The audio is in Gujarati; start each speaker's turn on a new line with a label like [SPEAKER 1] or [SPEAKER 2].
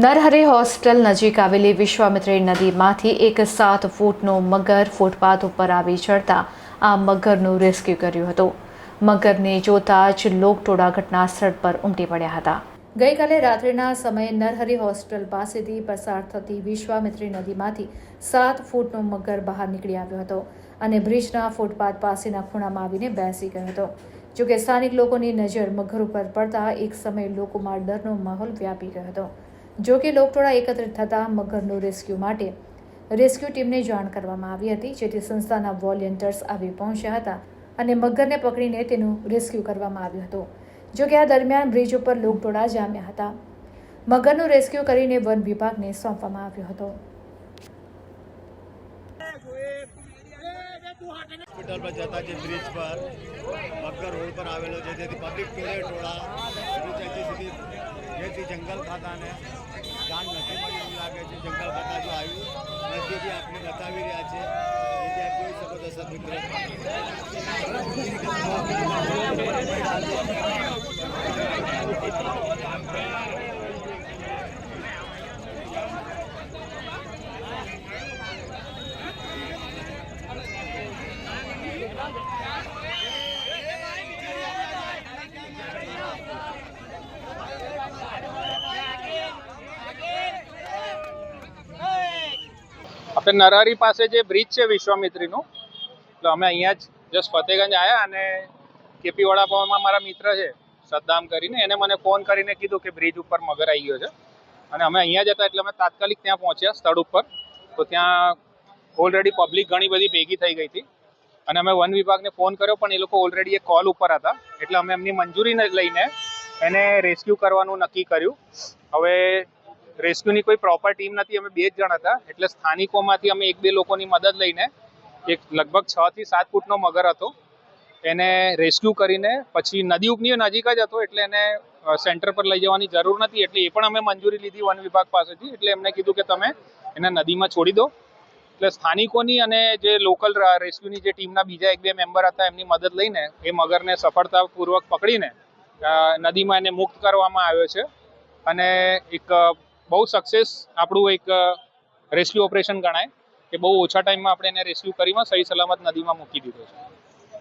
[SPEAKER 1] નરહરી હોસ્ટેલ નજીક આવેલી વિશ્વામિત્રી નદીમાંથી એક સાત ફૂટનો મગર ફૂટપાથ ઉપર આવી ચડતા આ મગરનું રેસ્ક્યુ કર્યું હતું. મગરને જોતા જ લોકટોળા ઘટના સ્થળ પર ઉમટી પડ્યા હતા. ગઈકાલે રાત્રિના સમયે નરહરી હોસ્ટેલ પાસેથી પસાર થતી વિશ્વામિત્રી નદીમાંથી સાત ફૂટનો મગર બહાર નીકળી આવ્યો હતો અને બ્રિજના ફૂટપાથ પાસેના ખૂણામાં આવીને બેસી ગયો હતો. જોકે સ્થાનિક લોકોની નજર મગર ઉપર પડતા એક સમયે લોકોમાં ડરનો માહોલ વ્યાપી ગયો હતો. જો કે લોકટોળા એકત્રિત થતાં મગરનું રેસ્ક્યુ માટે રેસ્ક્યુ ટીમને જાણ કરવામાં આવી હતી, જેથી સંસ્થાના વોલેન્ટિયર્સ આવી પહોંચ્યા હતા અને મગરને પકડીને તેનું રેસ્ક્યુ કરવામાં આવ્યું હતું. જો કે આ દરમિયાન બ્રિજ ઉપર લોકટોળા જામ્યા હતા. મગરનું રેસ્ક્યુ કરીને વન વિભાગને સોંપવામાં આવ્યો હતો.
[SPEAKER 2] હોસ્પિટલ પર જતા જે બ્રિજ પર મગર રોડ પર આવેલો છે, જેથી પબ્લિક ટોળે ટોળા સુધી જેથી જંગલ ખાતાને જાણ નથી મળી એવું લાગે છે. જંગલ ખાતા જો આવ્યું નથી બી આપણે બતાવી રહ્યા છે. આપ જોઈ શકો દર્શક
[SPEAKER 3] આપણે નરહરી પાસે જે બ્રિજ છે વિશ્વામિત્રીનું, એટલે અમે અહીંયા જ જસ્ટ ફતેગંજ આવ્યા અને કેપી વડાપાવમાં મારા મિત્ર છે, સદ્દામ કરીને એને મને ફોન કરીને કીધું કે બ્રિજ ઉપર મગર આવી ગયો છે. અને અમે અહીંયા જતા એટલે અમે તાત્કાલિક ત્યાં પહોંચ્યા સ્થળ ઉપર. તો ત્યાં ઓલરેડી પબ્લિક ઘણી બધી ભેગી થઈ ગઈ હતી. અને અમે વન વિભાગને ફોન કર્યો, પણ એ લોકો ઓલરેડી એ કોલ ઉપર હતા. એટલે અમે એમની મંજૂરીને લઈને એને રેસ્ક્યુ કરવાનું નક્કી કર્યું. હવે રેસ્ક્યુની કોઈ પ્રોપર ટીમ નથી, અમે બે જ જણ હતા. એટલે સ્થાનિકોમાંથી અમે એક બે લોકોની મદદ લઈને એક લગભગ છ થી સાત ફૂટનો મગર હતો. એને રેસ્ક્યુ કરીને પછી નદી ઉપની નજીક જ હતો, એટલે એને સેન્ટર પર લઈ જવાની જરૂર નથી. એટલે એ પણ અમે મંજૂરી લીધી વન વિભાગ પાસેથી. એટલે એમને કીધું કે તમે એને નદીમાં છોડી દો. એટલે સ્થાનિકોની અને જે લોકલ રેસ્ક્યુની જે ટીમના બીજા એક બે મેમ્બર હતા, એમની મદદ લઈને એ મગરને સફળતાપૂર્વક પકડીને નદીમાં એને મુક્ત કરવામાં આવ્યો છે. અને એક બહુ સક્સેસ આપણું એક રેસ્ક્યુ ઓપરેશન ગણાય કે બહુ ઓછા ટાઈમમાં આપણે એને રેસ્ક્યુ કરીમાં સહી સલામત નદીમાં મૂકી દીધો છે.